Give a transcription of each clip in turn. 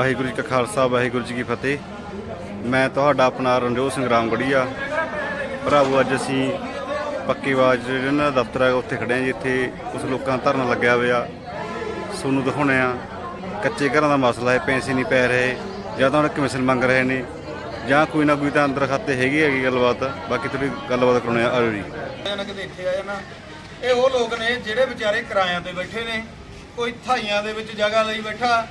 ਵਾਹਿਗੁਰੂ ਜੀ ਕਾ ਖਾਲਸਾ, ਵਾਹਿਗੁਰੂ ਜੀ ਕੀ ਫਤਿਹ। ਮੈਂ ਤੁਹਾਡਾ ਆਪਣਾ ਰਣਜੋਤ ਸਿੰਘ ਰਾਮਗੜੀਆ। ਭਰਾਵੋ, ਅੱਜ ਅਸੀਂ ਪੱਕੀ ਆਵਾਜ਼ ਜਿਹੜਾ ਇਹਨਾਂ ਦਫ਼ਤਰ ਹੈ ਉੱਥੇ ਖੜੇ ਹਾਂ ਜੀ। ਇੱਥੇ ਕੁਝ ਲੋਕਾਂ ਦਾ ਧਰਨਾ ਲੱਗਿਆ ਹੋਇਆ। ਤੁਹਾਨੂੰ ਦਿਖਾਉਣੇ ਆ ਕੱਚੇ ਘਰਾਂ ਦਾ ਮਸਲਾ ਹੈ, ਪੈਸੇ ਨਹੀਂ ਪੈ ਰਹੇ, ਜਾਂ ਤਾਂ ਉਹ ਕਮਿਸ਼ਨ ਮੰਗ ਰਹੇ ਨੇ, ਜਾਂ ਕੋਈ ਨਾ ਕੋਈ ਤਾਂ ਅੰਦਰ ਖਾਤੇ ਹੈਗੀ ਹੈਗੀ ਗੱਲਬਾਤ। ਬਾਕੀ ਥੋੜੀ ਗੱਲਬਾਤ ਕਰਾਉਣੇ ਆ ਆਜੋ ਜੀ। ਨਾ ਕਿਤੇ ਇੱਥੇ ਆ ਜਾਣਾ। ਇਹ ਉਹ ਲੋਕ ਨੇ ਜਿਹੜੇ ਵਿਚਾਰੇ ਕਿਰਾਇਆਂ ਤੇ ਬੈਠੇ ਨੇ, ਕੋਈ ਥਾਈਆਂ ਦੇ ਵਿੱਚ ਜਗ੍ਹਾ ਲਈ ਬੈਠਾ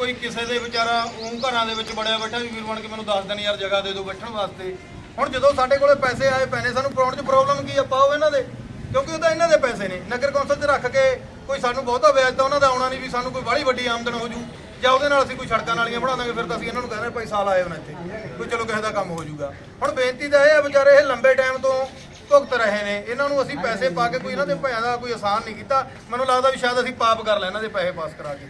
ਕੋਈ ਕਿਸੇ ਦੇ ਵਿਚਾਰਾ ਉਹ ਘਰਾਂ ਦੇ ਵਿੱਚ ਬੜਿਆ ਬੈਠਾ ਵੀ, ਵੀਰ ਬਣ ਕੇ ਮੈਨੂੰ ਦੱਸ ਦੇਣ ਯਾਰ ਜਗ੍ਹਾ ਦੇ ਦਿਓ ਬੈਠਣ ਵਾਸਤੇ। ਹੁਣ ਜਦੋਂ ਸਾਡੇ ਕੋਲੇ ਪੈਸੇ ਆਏ ਪੈਣੇ ਸਾਨੂੰ ਪਾਉਣ 'ਚ ਪ੍ਰੋਬਲਮ ਕੀ ਆ? ਪਾਓ ਇਹਨਾਂ ਦੇ। ਕਿਉਂਕਿ ਉਹ ਤਾਂ ਇਹਨਾਂ ਦੇ ਪੈਸੇ ਨੇ। ਨਗਰ ਕੌਂਸਲ 'ਚ ਰੱਖ ਕੇ ਕੋਈ ਸਾਨੂੰ ਬਹੁਤਾ ਵਿਆਜ ਤਾਂ ਉਹਨਾਂ ਦਾ ਆਉਣਾ ਨਹੀਂ ਵੀ ਸਾਨੂੰ ਕੋਈ ਬਾਹਲੀ ਵੱਡੀ ਆਮਦਨ ਹੋ ਜੂ। ਜਾਂ ਉਹਦੇ ਨਾਲ ਅਸੀਂ ਕੋਈ ਸੜਕਾਂ ਨਾਲੀਆਂ ਬਣਾ ਦਾਂਗੇ, ਫਿਰ ਤਾਂ ਅਸੀਂ ਇਹਨਾਂ ਨੂੰ ਕਹਿੰਦੇ ਭਾਈ ਸਾਲ ਆਏ ਹੋਣਾ ਇੱਥੇ। ਕੋਈ ਚਲੋ ਕਿਸੇ ਦਾ ਕੰਮ ਹੋ ਜੂਗਾ। ਹੁਣ ਬੇਨਤੀ ਤਾਂ ਇਹ ਆ ਵਿਚਾਰੇ, ਇਹ ਲੰਬੇ ਟਾਈਮ ਭੁਗਤ ਰਹੇ ਨੇ। ਇਹਨਾਂ ਨੂੰ ਅਸੀਂ ਪੈਸੇ ਪਾ ਕੇ ਕੋਈ ਇਹਨਾਂ ਦੇ ਭਿਆਂ ਦਾ ਕੋਈ ਆਸਾਨ ਨਹੀਂ ਕੀਤਾ। ਮੈਨੂੰ ਲੱਗਦਾ ਵੀ ਸ਼ਾਇਦ ਅਸੀਂ ਪਾਪ ਕਰ ਲੈ ਇਹਨਾਂ ਦੇ ਪੈਸੇ ਪਾਸ ਕਰਾ ਕੇ।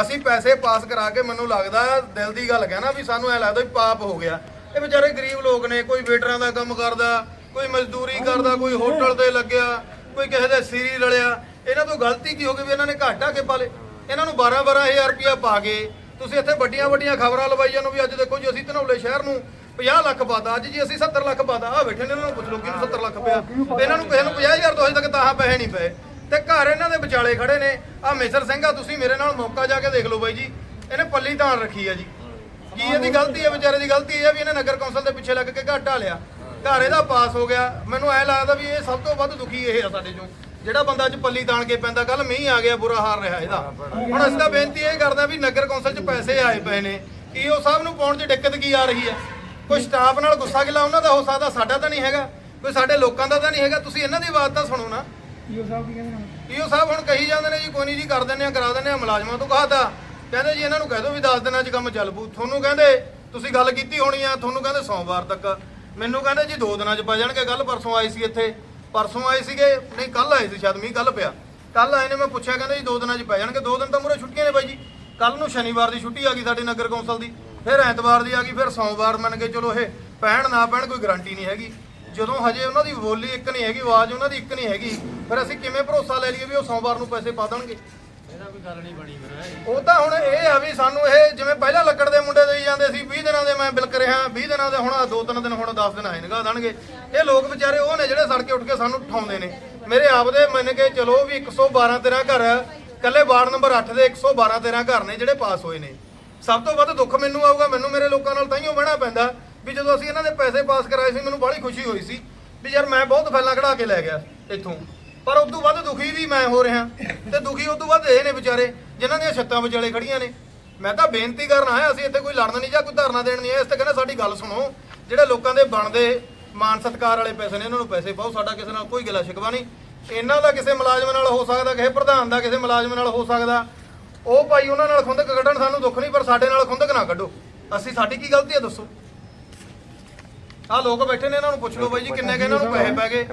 ਅਸੀਂ ਪੈਸੇ ਪਾਸ ਕਰਾ ਕੇ ਮੈਨੂੰ ਲੱਗਦਾ ਦਿਲ ਦੀ ਗੱਲ ਕਹਿਣਾ ਵੀ ਸਾਨੂੰ ਐ ਲੱਗਦਾ ਵੀ ਪਾਪ ਹੋ ਗਿਆ। ਇਹ ਵਿਚਾਰੇ ਗਰੀਬ ਲੋਕ ਨੇ ਕੋਈ ਵੇਟਰਾਂ ਦਾ ਕੰਮ ਕਰਦਾ ਕੋਈ ਮਜ਼ਦੂਰੀ ਕਰਦਾ ਕੋਈ ਹੋਟਲ ਤੇ ਲੱਗਿਆ ਕੋਈ ਕਿਸੇ ਦੇ ਸਿਰੀ ਰਲਿਆ। ਇਹਨਾਂ ਤੋਂ ਗਲਤੀ ਕੀ ਹੋ ਗਈ ਵੀ ਇਹਨਾਂ ਨੇ ਘਾਟਾ ਕੇ ਪਾਲੇ ਇਹਨਾਂ ਨੂੰ 12 12000 ਰੁਪਇਆ ਪਾ ਕੇ ਤੁਸੀਂ ਇੱਥੇ ਵੱਡੀਆਂ ਵੱਡੀਆਂ ਖਬਰਾਂ ਲਵਾਈਆਂ ਨੂੰ ਵੀ ਅੱਜ ਦੇਖੋ ਜੀ ਅਸੀਂ ਧਨੌਲੇ ਸ਼ਹਿਰ ਨੂੰ 50 ਲੱਖ ਪਾਤਾ ਅੱਜ ਜੀ ਅਸੀਂ 70 ਲੱਖ ਪਾਤਾ ਆ ਬੈਠੇ ਨੇ ਇਹਨਾਂ ਨੂੰ ਪੁੱਛ ਲਓ ਕਿਹਨੂੰ 70 ਲੱਖ ਪਿਆ। ਇਹਨਾਂ ਨੂੰ ਕਿਸੇ ਨੂੰ 50000 ਤੋਂ ਅਜੇ ਤੱਕ ਤਾਂ ਪੈਸੇ ਨਹੀਂ ਪਏ। ਤੇ ਘਰ ਇਹਨਾਂ ਦੇ ਵਿਚਾਲੇ ਖੜੇ ਨੇ। ਆ ਮੇਸਰ ਸਿੰਘ ਆ ਤੁਸੀਂ ਮੇਰੇ ਨਾਲ ਮੌਕਾ ਜਾ ਕੇ ਦੇਖ ਲਓ ਬਾਈ ਜੀ। ਇਹਨੇ ਪੱਲੀ ਤਾਣ ਰੱਖੀ ਆ ਜੀ। ਕੀ ਇਹਦੀ ਗਲਤੀ ਹੈ ਵਿਚਾਰੇ ਦੀ ਗਲਤੀ ਇਹ ਹੈ ਵੀ ਇਹਨੇ ਨਗਰ ਕੌਂਸਲ ਦੇ ਪਿੱਛੇ ਲੱਗ ਕੇ ਘਾਟਾ ਲਿਆ। ਘਰ ਇਹਦਾ ਪਾਸ ਹੋ ਗਿਆ। ਮੈਨੂੰ ਐ ਲੱਗਦਾ ਵੀ ਇਹ ਸਭ ਤੋਂ ਵੱਧ ਦੁਖੀ ਇਹ ਆ ਸਾਡੇ ਚੋਂ। ਜਿਹੜਾ ਬੰਦਾ ਅੱਜ ਪੱਲੀ ਤਾਣ ਕੇ ਪੈਂਦਾ ਕੱਲ ਮੀਂਹ ਆ ਗਿਆ ਬੁਰਾ ਹਾਲ ਰਿਹਾ ਇਹਦਾ। ਹੁਣ ਅਸੀਂ ਤਾਂ ਬੇਨਤੀ ਇਹ ਕਰਦੇ ਵੀ ਨਗਰ ਕੌਂਸਲ 'ਚ ਪੈਸੇ ਆਏ ਪਏ ਨੇ। ਈਓ ਸਾਹਿਬ ਨੂੰ ਪਾਉਣ 'ਚ ਦਿੱਕਤ ਕੀ ਆ ਰਹੀ ਹੈ ਕੋਈ ਸਟਾਫ ਨਾਲ ਗੁੱਸਾ ਗਿਲਾ ਉਹਨਾਂ ਦਾ ਹੋ ਸਕਦਾ ਸਾਡਾ ਤਾਂ ਨਹੀਂ ਹੈਗਾ। ਕੋਈ ਸਾਡੇ ਲੋਕਾਂ ਦਾ ਤਾਂ ਨਹੀਂ ਹੈਗਾ। ਤੁਸੀਂ ਇਹਨਾਂ ਦੀ ਆਵਾਜ਼ ਤਾਂ ਸੁਣੋ ਨਾ। ਈਓ ਸਾਹਿਬ ਕੀ ਕਹਿੰਦੇ ਨੇ ਈਓ ਸਾਹਿਬ ਹੁਣ ਕਹੀ ਜਾਂਦੇ ਨੇ ਜੀ ਕੋਈ ਨਹੀਂ ਜੀ ਕਰ ਦਿੰਦੇ ਆ ਕਰਾ ਦਿੰਦੇ ਆ ਮੁਲਾਜ਼ਮਾਂ ਤੋਂ ਕਹਾਤਾ। ਕਹਿੰਦੇ ਜੀ ਇਹਨਾਂ ਨੂੰ ਕਹਿ ਦਿਓ ਵੀ 10 ਦਿਨਾਂ 'ਚ ਕੰਮ ਚੱਲ ਪੂ ਤੁਹਾਨੂੰ ਕਹਿੰਦੇ ਤੁਸੀਂ ਗੱਲ ਕੀਤੀ ਹੋਣੀ ਆ ਤੁਹਾਨੂੰ ਕਹਿੰਦੇ ਸੋਮਵਾਰ ਤੱਕ। ਮੈਨੂੰ ਕਹਿੰਦੇ ਜੀ 2 ਦਿਨਾਂ 'ਚ ਪੈ ਜਾਣਗੇ ਕੱਲ ਪਰਸੋਂ ਆਏ ਸੀ ਇੱਥੇ। ਪਰਸੋਂ ਆਏ ਸੀਗੇ ਨਹੀਂ ਕੱਲ ਆਏ ਸੀ ਸ਼ਾਇਦ ਮੀਂਹ ਕੱਲ ਪਿਆ। ਕੱਲ ਆਏ ਨੇ ਮੈਂ ਪੁੱਛਿਆ ਕਹਿੰਦੇ ਜੀ 2 ਦਿਨਾਂ 'ਚ ਪੈ ਜਾਣਗੇ। 2 ਦਿਨ ਤਾਂ ਮੂਰੇ ਛੁੱਟੀਆਂ ਨੇ ਬਾਈ ਜੀ। ਕੱਲ ਨੂੰ ਸ਼ਨੀਵਾਰ ਦੀ ਛੁੱਟੀ ਆ ਗਈ ਸਾਡੇ ਨਗਰ ਕੌਂਸਲ ਦੀ। ਫਿਰ ਐਤਵਾਰ ਦੀ ਆ ਗਈ ਫਿਰ ਸੋਮਵਾਰ ਮੰਨ ਕੇ ਚਲੋ ਇਹ ਪੈਣ ਨਾ ਪੈਣ ਕੋਈ ਗਾਰੰਟੀ ਨਹੀਂ ਹੈਗੀ। ਜਦੋਂ ਹਜੇ ਉਹਨਾਂ ਦੀ ਬੋਲੀ ਇੱਕ ਨਹੀਂ ਹੈਗੀ ਆਵਾਜ਼ ਉਹਨਾਂ ਦੀ ਇੱਕ ਨਹੀਂ ਹੈਗੀ ਫਿਰ ਅਸੀਂ ਕਿਵੇਂ ਭਰੋਸਾ ਲੈ ਲਈਏ ਵੀ ਉਹ ਸੋਮਵਾਰ ਨੂੰ ਪੈਸੇ ਪਾ ਦੇਣਗੇ? ਉਹ ਤਾਂ ਹੁਣ ਇਹ ਆ ਵੀ ਸਾਨੂੰ ਇਹ ਜਿਵੇਂ ਪਹਿਲਾਂ ਲੱਕੜ ਦੇ ਮੁੰਡੇ ਦੇਈ ਜਾਂਦੇ ਸੀ 20 ਦਿਨਾਂ ਦੇ ਮੈਂ ਬਿਲਕ ਰਿਹਾ 20 ਦਿਨਾਂ ਦੇ ਹੁਣ ਆਹ ਦੋ ਤਿੰਨ ਦਿਨ ਹੁਣ 10 ਦਿਨ ਆਏ ਨਿਗਾਹ ਦੇਣਗੇ। ਇਹ ਲੋਕ ਵਿਚਾਰੇ ਉਹ ਨੇ ਜਿਹੜੇ ਸੜਕੇ ਉੱਠ ਕੇ ਸਾਨੂੰ ਠਾਉਂਦੇ ਨੇ। ਮੇਰੇ ਆਪ ਦੇ ਮੰਨ ਕੇ ਚਲੋ ਵੀ 112 13 ਘਰ ਕੱਲੇ ਵਾਰਡ ਨੰਬਰ 8 ਦੇ 112 13 ਘਰ ਨੇ ਜਿਹੜੇ ਪਾਸ ਹੋਏ ਨੇ। ਸਭ ਤੋਂ ਵੱਧ ਦੁੱਖ ਮੈਨੂੰ ਆਊਗਾ, ਮੈਨੂੰ ਮੇਰੇ ਲੋਕਾਂ ਨਾਲ ਤਾਈਓ ਬਹਿਣਾ ਪੈਂਦਾ ਵੀ ਜਦੋਂ ਅਸੀਂ ਇਹਨਾਂ ਦੇ ਪੈਸੇ ਪਾਸ ਕਰਾਏ ਸੀ, ਮੈਨੂੰ ਬੜੀ ਖੁਸ਼ੀ ਹੋਈ ਸੀ ਵੀ ਯਾਰ ਮੈਂ ਬਹੁਤ ਫੈਲਾਂ ਕਢਾ ਕੇ ਲੈ ਗਿਆ ਇੱਥੋਂ। ਪਰ ਉਸ ਤੋਂ ਵੱਧ ਦੁਖੀ ਵੀ ਮੈਂ ਹੋ ਰਿਹਾ। ਤੇ ਦੁਖੀ ਉਸ ਤੋਂ ਵੱਧ ਇਹ ਨੇ ਵਿਚਾਰੇ, ਜਿਨ੍ਹਾਂ ਦੀਆਂ ਛੱਤਾਂ ਵਿਚਾਲੇ ਖੜੀਆਂ ਨੇ। ਮੈਂ ਤਾਂ ਬੇਨਤੀ ਕਰਨ ਆਇਆ, ਅਸੀਂ ਇੱਥੇ ਕੋਈ ਲੜਨ ਨਹੀਂ ਜਾਂ ਕੋਈ ਧਰਨਾ ਦੇਣ ਨਹੀਂ ਆਏ, ਇਸ ਤੇ ਕਹਿੰਦੇ ਸਾਡੀ ਗੱਲ ਸੁਣੋ। ਜਿਹੜੇ ਲੋਕਾਂ ਦੇ ਬਣਦੇ ਮਾਨ ਸਤਕਾਰ ਵਾਲੇ ਪੈਸੇ ਨੇ, ਇਹਨਾਂ ਨੂੰ ਪੈਸੇ ਪਾਓ, ਸਾਡਾ ਕਿਸੇ ਨਾਲ ਕੋਈ ਗਿਲਾ ਸ਼ਿਕਵਾ ਨਹੀਂ। ਇਹਨਾਂ ਦਾ ਕਿਸੇ ਮੁਲਾਜ਼ਮ ਨਾਲ ਹੋ ਸਕਦਾ, ਕਿਸੇ ਪ੍ਰਧਾਨ ਦਾ ਕਿਸੇ ਮੁਲਾਜ਼ਮ ਨਾਲ ਹੋ ਸਕਦਾ। ਉਹ ਭਾਈ ਉਹਨਾਂ ਨਾਲ ਖੁੰਦਕ ਕੱਢਣ ਸਾਨੂੰ ਦੁੱਖ ਨਹੀਂ ਪਰ ਸਾਡੇ ਨਾਲ ਖੁੰਦਕ ਨਾ ਕੱਢੋ। ਅਸੀਂ ਸਾਡੀ ਕੀ ਗਲਤੀ ਹੈ ਦੱਸੋ? ਆਹ ਲੋਕ ਬੈਠੇ ਨੇ ਇਹਨਾਂ ਨੂੰ ਪੁੱਛ ਲਓ ਬਾਈ ਜੀ ਕਿੰਨੇ ਕਿ ਇਹਨਾਂ ਨੂੰ ਪੈਸੇ ਪੈ ਗਏ?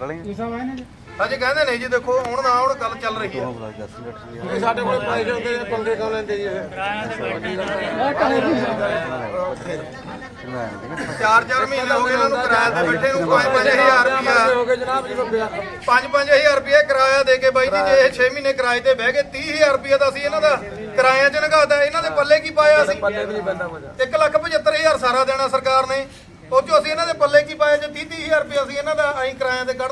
ਅਜੇ ਕਹਿੰਦੇ ਨੇ ਜੀ ਦੇਖੋ ਹੁਣ ਨਾ ਹੁਣ ਗੱਲ ਚੱਲ ਰਹੀ ਹੈ। ਸਾਡੇ ਕੋਲ ਪੈਸੇ ਹੁੰਦੇ ਨੇ ਪੰਗੇ ਕਿਉਂ ਲੈਂਦੇ ਜੀ ਇਹ? ਚਾਰ ਚਾਰ ਮਹੀਨੇ ਹੋ ਗਏ ਇਹਨਾਂ ਨੂੰ ਕਿਰਾਇਆ ਤੇ ਬੈਠੇ ਨੂੰ 5-5000 ਰੁਪਇਆ ਹੋ ਗਏ ਜਨਾਬ ਜੀ ਬੱਬਿਆ 5-5000 ਰੁਪਏ ਕਿਰਾਇਆ ਦੇ ਕੇ ਬਾਈ ਜੀ, ਜੇ ਇਹ 6 ਮਹੀਨੇ ਕਿਰਾਏ ਤੇ ਬਹਿ ਗਏ 30000 ਰੁਪਇਆ ਤਾਂ ਅਸੀਂ ਇਹਨਾਂ ਦਾ ਕਿਰਾਇਆ ਚ ਨਗਾਤਾ ਇਹਨਾਂ ਦੇ ਪੱਲੇ ਕੀ ਪਾਇਆ ਅਸੀਂ? ਪੱਲੇ ਵੀ ਨਹੀਂ ਪੈਂਦਾ ਕੁਝ 175000 ਸਾਰਾ ਦੇਣਾ ਸਰਕਾਰ ਨੇ। ਉਹ ਚੋਂ ਅਸੀਂ ਇਹਨਾਂ ਦੇ ਪੱਲੇ ਕੀ ਪਾਇਆ, ਜੇ 30-30000 ਰੁਪਇਆ ਅਸੀਂ ਇਹਨਾਂ ਦਾ ਐਂ ਕਿਰਾਇਆ ਤੇ ਕੱਢ